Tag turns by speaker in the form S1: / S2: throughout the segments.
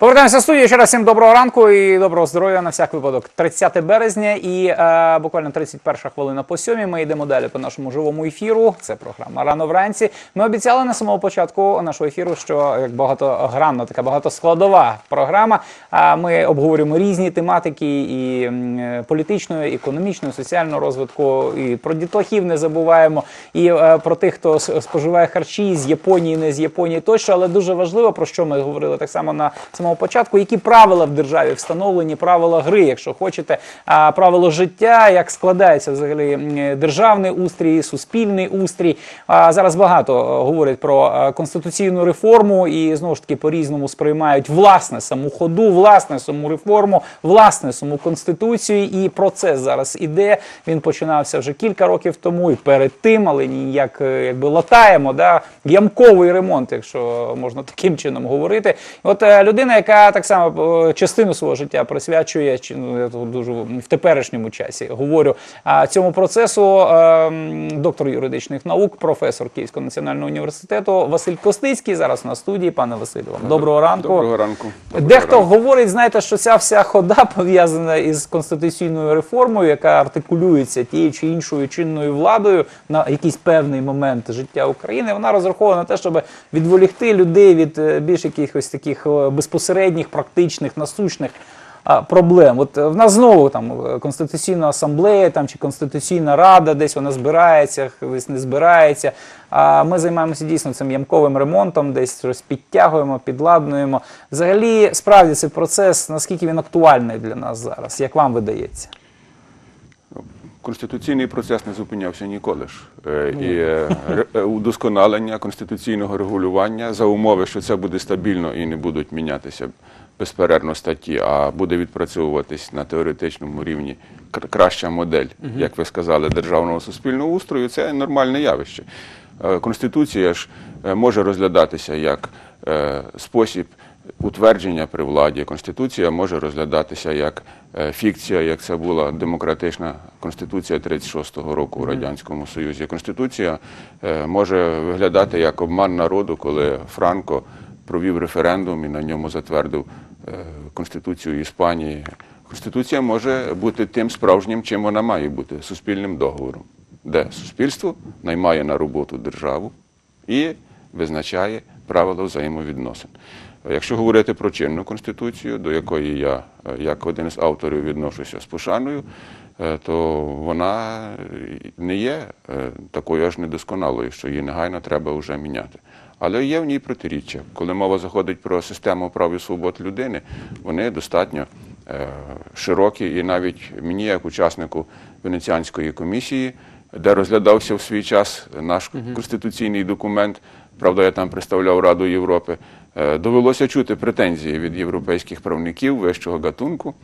S1: Повертаємося в студію. Ще раз всім доброго ранку і доброго здоров'я на всяк випадок. 30 березня і е, буквально 31 хвилина по сьомій. Ми йдемо далі по нашому живому ефіру. Це програма рано вранці. Ми обіцяли на самого початку нашого ефіру, що як багатогранна, така багатоскладова програма. А ми обговорюємо різні тематики і е, політичного, і економічного, і соціального розвитку, і про дітлахів не забуваємо, і е, про тих, хто споживає харчі з Японії, не з Японії тощо. Але дуже важливо, про що ми говорили так само на самому початку, які правила в державі встановлені, правила гри, якщо хочете, правило життя, як складається взагалі державний устрій, суспільний устрій. А зараз багато е, говорять про е, конституційну реформу і знову ж таки по-різному сприймають власне саму ходу, власне саму реформу, власне саму конституцію. І процес зараз іде. Він починався вже кілька років тому і перед тим, але ніяк е, якби латаємо, да, ямковий ремонт, якщо можна таким чином говорити. От людина, яка так само е, частину свого життя присвячує, чи ну я тут дуже в теперішньому часі говорю а, цьому процесу, е, доктор юридичних наук, професор Київського національного університету Василь Костицький. Зараз на студії. Пане Василю, вам доброго ранку.
S2: Доброго ранку. Доброго
S1: Дехто
S2: ранку.
S1: говорить, знаєте, що ця вся хода пов'язана із конституційною реформою, яка артикулюється тією чи іншою чинною владою на якийсь певний момент життя України. Вона розрахована на те, щоб відволікти людей від е, більш якихось таких е, безпосередніх, практичних, насущних. Проблем, от е, в нас знову там е, конституційна асамблея там чи конституційна рада, десь вона збирається, десь не збирається. А ми займаємося дійсно цим ямковим ремонтом, десь щось підтягуємо, підладнуємо. Взагалі, справді цей процес, наскільки він актуальний для нас зараз, як вам видається?
S2: Конституційний процес не зупинявся ніколи ж. Е, І е, е, удосконалення конституційного регулювання за умови, що це буде стабільно і не будуть мінятися безперервно статті, а буде відпрацьовуватись на теоретичному рівні краща модель, як ви сказали, державного суспільного устрою, це нормальне явище. Конституція ж може розглядатися як спосіб утвердження при владі. Конституція може розглядатися як е, фікція, як це була демократична конституція 36-го року у радянському союзі. Конституція е, може виглядати як обман народу, коли Франко провів референдум і на ньому затвердив е, конституцію Іспанії. Конституція може бути тим справжнім, чим вона має бути суспільним договором, де суспільство наймає на роботу державу і визначає правила взаємовідносин. Якщо говорити про чинну конституцію, до якої я, е, як один з авторів, відношуся з пошаною, е, то вона не є е, такою аж недосконалою, що її негайно треба вже міняти. Але є в ній протиріччя. Коли мова заходить про систему прав і свобод людини, вони достатньо широкі, і навіть мені, як учаснику Венеціанської комісії, де розглядався в свій час наш конституційний документ, правда, я там представляв Раду Європи, е, довелося чути претензії від європейських правників вищого гатунку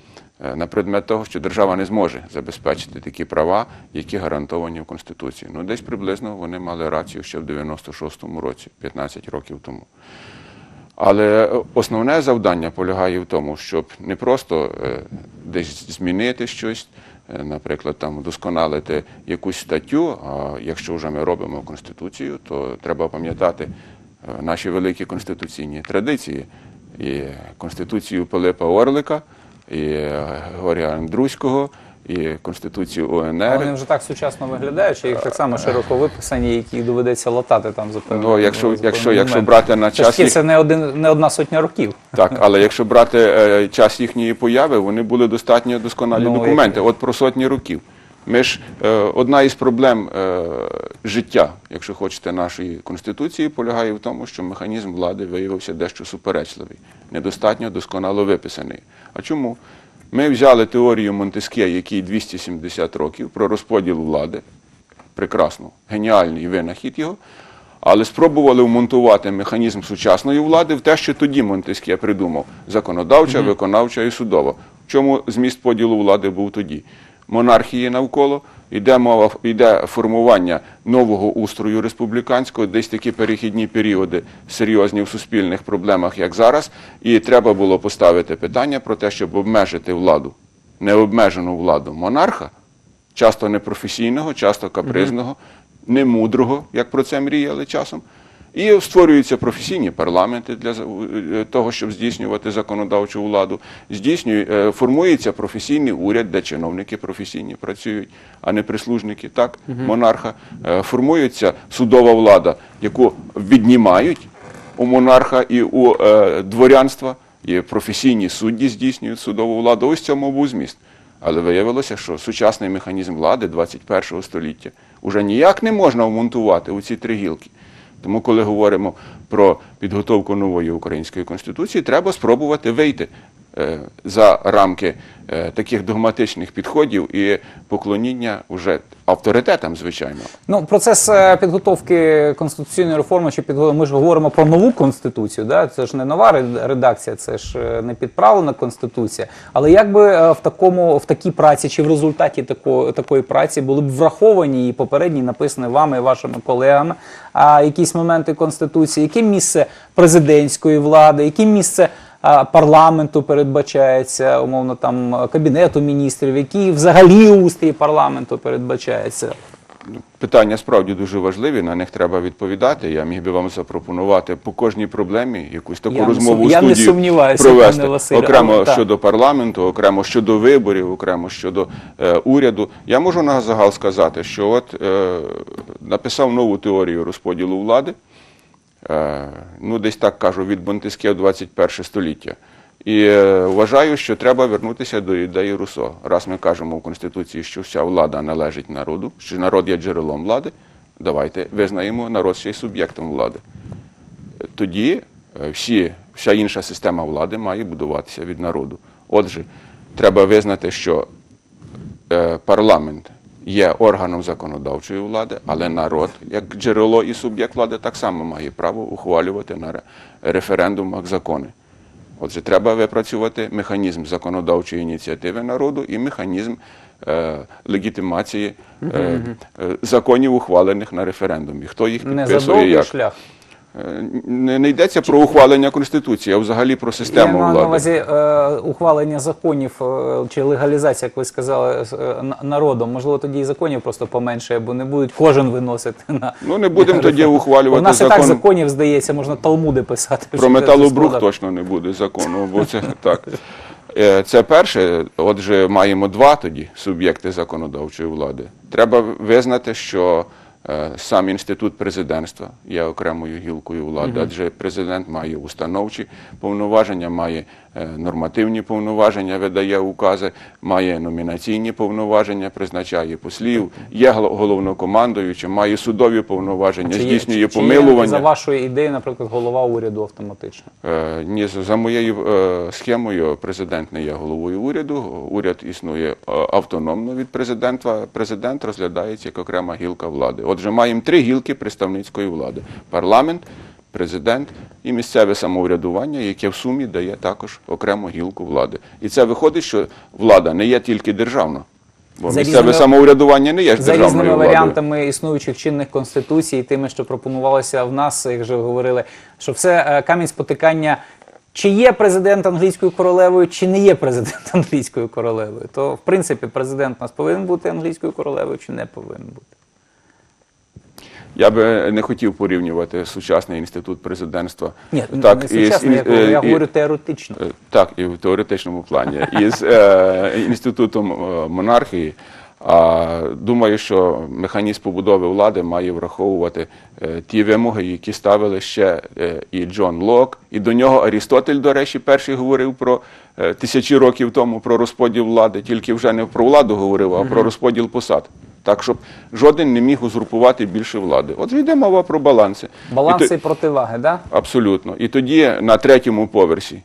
S2: е, на предмет того, що держава не зможе забезпечити такі права, які гарантовані в Конституції. Ну, десь приблизно вони мали рацію ще в 96-му році, 15 років тому. Але основне завдання полягає в тому, щоб не просто е, десь змінити щось, наприклад, там вдосконалити якусь статтю. А якщо вже ми робимо конституцію, то треба пам'ятати е, наші великі конституційні традиції і конституцію Пилипа Орлика, і Горія Георгія Андруського, і конституцію
S1: А
S2: УНР.
S1: вони вже так сучасно виглядають, що їх так само широко виписані, які доведеться латати там за певний
S2: Ну, якщо,
S1: за
S2: якщо, якщо брати на час їх-
S1: це не один не одна сотня років.
S2: Так, але якщо брати е, час їхньої появи, вони були достатньо досконалі
S1: Ну,
S2: документи. От про сотні років. Ми ж е, одна із проблем е, життя, якщо хочете, нашої конституції, полягає в тому, що механізм влади виявився дещо суперечливий, недостатньо досконало виписаний. А чому? Ми взяли теорію Монтескє, якій 270 років про розподіл влади, прекрасно, геніальний винахід його. Але спробували вмонтувати механізм сучасної влади в те, що тоді Монтескє придумав законодавча, виконавча і судова. В чому зміст поділу влади був тоді? Монархії навколо йде мова, йде формування нового устрою республіканського, десь такі перехідні періоди серйозні в суспільних проблемах, як зараз. І треба було поставити питання про те, щоб обмежити владу, необмежену владу монарха, часто непрофесійного, часто капризного, немудрого, як про це мріяли часом, І створюються професійні парламенти для е, того, щоб здійснювати законодавчу владу. Здійснює, е, формується професійний уряд, де чиновники професійні працюють, а не прислужники, так, монарха. Е, Формується судова влада, яку віднімають у монарха і у дворянства, і професійні судді здійснюють судову владу. Ось цьому був зміст. Але виявилося, що сучасний механізм влади 21 століття уже ніяк не можна вмонтувати у ці три гілки. Тому, коли говоримо про підготовку нової української конституції, треба спробувати вийти за рамки е, таких догматичних підходів і поклоніння уже авторитетам, звичайно.
S1: Ну, процес е, підготовки конституційної реформи чи підго... ми ж говоримо про нову конституцію. Да? Це ж не нова редакція, це ж е, не підправлена конституція. Але як би е, в такому в такій праці чи в результаті такої, такої праці були б враховані і попередні написані вами і вашими колегами а, якісь моменти конституції, яке місце президентської влади, яке місце парламенту передбачається, умовно там кабінету міністрів, які взагалі устрій парламенту передбачається.
S2: Питання справді дуже важливі, на них треба відповідати. Я міг би вам запропонувати по кожній проблемі якусь таку
S1: Я
S2: розмову
S1: сум-
S2: у
S1: я не
S2: студії
S1: сумніваюся,
S2: провести
S1: пане Василю,
S2: окремо
S1: але
S2: щодо парламенту, окремо щодо виборів, окремо щодо е, уряду. Я можу на загал сказати, що от е, написав нову теорію розподілу влади. Е, ну, десь так кажу, від Монтескє 21 століття. І е, вважаю, що треба вернутися до ідеї Руссо. Раз ми кажемо в Конституції, що вся влада належить народу, що народ є джерелом влади, давайте визнаємо народ ще й суб'єктом влади. Тоді е, всі, вся інша система влади має будуватися від народу. Отже, треба визнати, що парламент є органом законодавчої влади, але народ, як джерело і суб'єкт влади, так само має право ухвалювати на референдумах закони. Отже, треба випрацювати механізм законодавчої ініціативи народу і механізм е, легітимації е, е, законів, ухвалених на референдумі. Хто їх підписує, як?
S1: шлях.
S2: Е, Не, не йдеться про ухвалення Конституції, а взагалі про
S1: Я
S2: систему
S1: маю на увазі е, ухвалення законів е, чи легалізація, як ви сказали, е, народом. Можливо, тоді і законів просто поменше, бо не будуть кожен виносити на
S2: Ну, не будемо тоді ухвалювати
S1: У нас і так законів здається, можна талмуди писати.
S2: Про металобрух точно не буде закону, бо це так. Е, Це перше. Отже, маємо два тоді суб'єкти законодавчої влади. Треба визнати, що сам інститут президентства є окремою гілкою влади, адже президент має установчі повноваження, має е, нормативні повноваження, видає укази, має номінаційні повноваження, призначає послів, є гол- головнокомандуючим, має судові повноваження,
S1: Чи є-
S2: здійснює
S1: чи- чи є
S2: помилування.
S1: За вашою ідеєю, наприклад, голова уряду автоматично.
S2: Е, Ні, за- за моєю е, схемою президент не є головою уряду. Уряд існує е, автономно від президента. Президент розглядається як окрема гілка влади. Отже, маємо три гілки представницької влади: парламент, президент і місцеве самоврядування, яке в сумі дає також окрему гілку влади. І це виходить, що влада не є тільки державна. Бо
S1: За
S2: місцеве
S1: різними-
S2: самоврядування не є ж
S1: За
S2: державною
S1: різними
S2: владою.
S1: варіантами існуючих чинних конституцій, тими, що пропонувалося в нас, як вже говорили, що все е, камінь спотикання. Чи є президент англійською королевою, чи не є президент англійською королевою, то в принципі президент у нас повинен бути англійською королевою, чи не повинен бути.
S2: Я би не хотів порівнювати сучасний інститут президентства.
S1: Ні,
S2: так,
S1: не
S2: із-
S1: сучасно, я,
S2: із-
S1: говорю, я
S2: і-
S1: говорю теоретично.
S2: Е, Так, і в теоретичному плані. Із е, інститутом е, монархії. А думаю, що механізм побудови влади має враховувати е, ті вимоги, які ставили ще е, і Джон Лок, і до нього Арістотель, до речі, перший говорив про е, тисячі років тому про розподіл влади, тільки вже не про владу говорив, а про розподіл посад. Так, щоб жоден не міг узурпувати більше влади. От йде мова про баланси.
S1: Баланси і противаги, да?
S2: Абсолютно. І тоді на третьому поверсі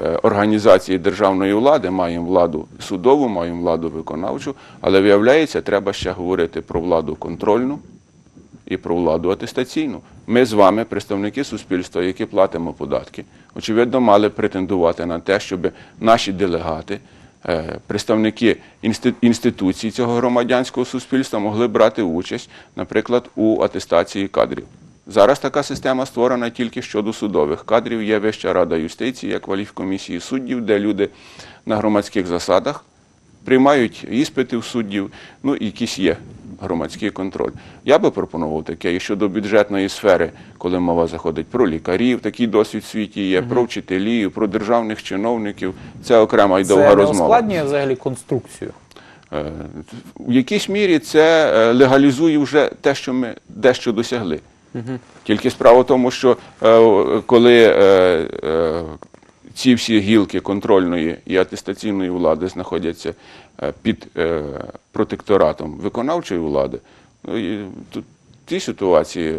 S2: е, організації державної влади маємо владу судову, маємо владу виконавчу, але виявляється, треба ще говорити про владу контрольну і про владу атестаційну. Ми з вами, представники суспільства, які платимо податки, очевидно, мали претендувати на те, щоб наші делегати, представники інсти- інституцій цього громадянського суспільства могли брати участь, наприклад, у атестації кадрів. Зараз така система створена тільки щодо судових кадрів. Є Вища рада юстиції, є кваліфкомісії суддів, де люди на громадських засадах приймають іспити в суддів, ну якісь є громадський контроль. Я би пропонував таке і щодо бюджетної сфери, коли мова заходить про лікарів, такий досвід в світі є, про вчителів, про державних чиновників. Це окрема і довга
S1: Це
S2: розмова.
S1: ускладнює взагалі конструкцію.
S2: Е, В якійсь мірі це е, легалізує вже те, що ми дещо досягли. Тільки справа в тому, що е, коли ці всі гілки контрольної і атестаційної влади знаходяться під протекторатом виконавчої влади, ну, тут в цій ситуації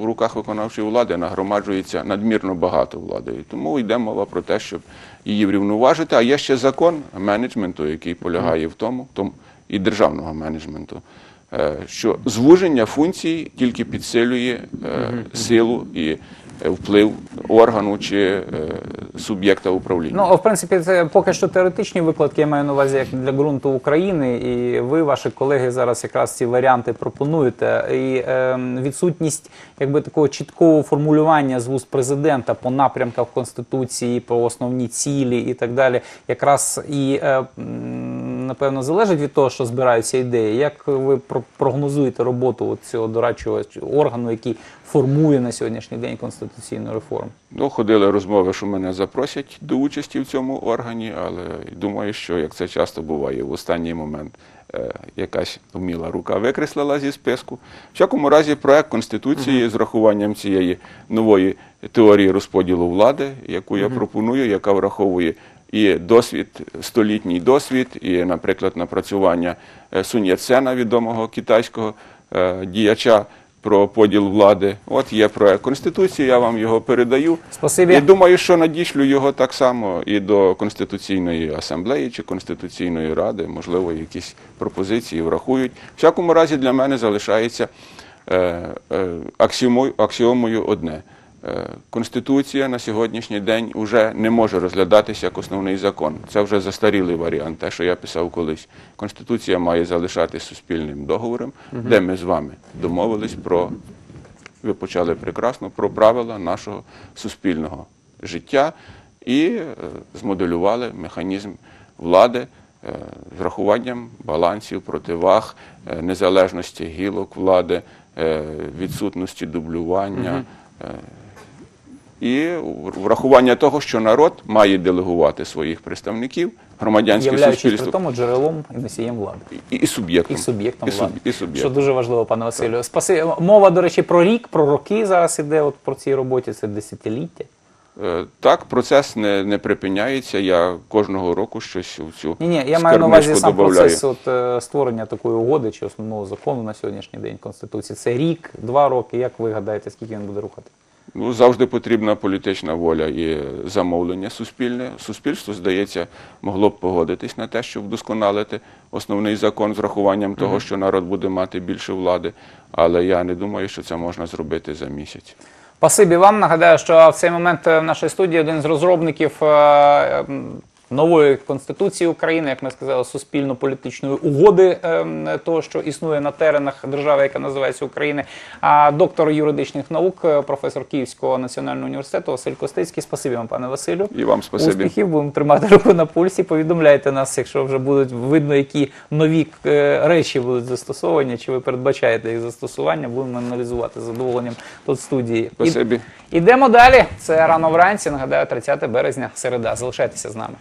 S2: у руках виконавчої влади нагромаджується надмірно багато влади. І тому йде мова про те, щоб її врівноважити. А є ще закон менеджменту, який полягає в тому, тому і державного менеджменту, е, що звуження функцій тільки підсилює е, силу і вплив органу чи е, суб'єкта управління.
S1: Ну, в принципі, це поки що теоретичні викладки, я маю на увазі як для ґрунту України, і ви, ваші колеги, зараз якраз ці варіанти пропонуєте. І е, відсутність якби такого чіткого формулювання з вуст президента по напрямках Конституції, по основні цілі і так далі, якраз і е, напевно залежить від того, що збираються ідеї. Як ви про- прогнозуєте роботу от цього дорадчого органу, який формує на сьогоднішній день конституційну реформу?
S2: Ну, ходили розмови, що мене запросять до участі в цьому органі, але думаю, що як це часто буває, в останній момент е, якась вміла рука викреслила зі списку. В всякому разі, проект Конституції з рахуванням цієї нової теорії розподілу влади, яку я пропоную, яка враховує і досвід, столітній досвід, і, наприклад, напрацювання е, Сунь Яцена, відомого китайського е, діяча. Про поділ влади, от є проект конституції. Я вам його передаю.
S1: Спасибі.
S2: І думаю, що надішлю його так само і до Конституційної асамблеї чи Конституційної ради, можливо, якісь пропозиції врахують. В всякому разі, для мене залишається е, е, аксіомою, аксіомою одне. Е, Конституція на сьогоднішній день вже не може розглядатися як основний закон. Це вже застарілий варіант, те, що я писав колись. Конституція має залишатися суспільним договором, де ми з вами домовились про ви почали прекрасно про правила нашого суспільного життя і е, змоделювали механізм влади е, з рахуванням балансів, противаг, незалежності гілок влади, відсутності дублювання. е, І врахування того, що народ має делегувати своїх представників, громадянське
S1: Являючись при тому джерелом і носієм влади.
S2: і, і суб'єктом.
S1: І суб'єктом
S2: І суб-
S1: влади.
S2: і суб'єктом.
S1: Що дуже важливо, пане Василю. Спаси... Мова, до речі, про рік, про роки зараз іде от про цій роботі, це десятиліття.
S2: Е, Так, процес не, не припиняється. Я кожного року щось у цю
S1: Ні, ні, я маю на увазі сам
S2: добавляю.
S1: процес от, е, створення такої угоди чи основного закону на сьогоднішній день Конституції. Це рік, два роки. Як ви гадаєте, скільки він буде рухати?
S2: Ну, завжди потрібна політична воля і замовлення суспільне. Суспільство, здається, могло б погодитись на те, щоб вдосконалити основний закон з врахуванням того, що народ буде мати більше влади. Але я не думаю, що це можна зробити за місяць.
S1: Спасибі вам. Нагадаю, що в цей момент в нашій студії один з розробників е, нової конституції України, як ми сказали, суспільно-політичної угоди е, того, що існує на теренах держави, яка називається України. А доктор юридичних наук, е, професор Київського національного університету Василь Костицький. Спасибі вам, пане Василю.
S2: І вам спасибі.
S1: Успіхів, будемо тримати руку на пульсі. Повідомляйте нас, якщо вже будуть видно, які нові е, речі будуть застосовані, чи ви передбачаєте їх застосування, будемо аналізувати з задоволенням тут студії. І- Ідемо далі. Це рано вранці. Нагадаю, 30 березня, середа. Залишайтеся з нами.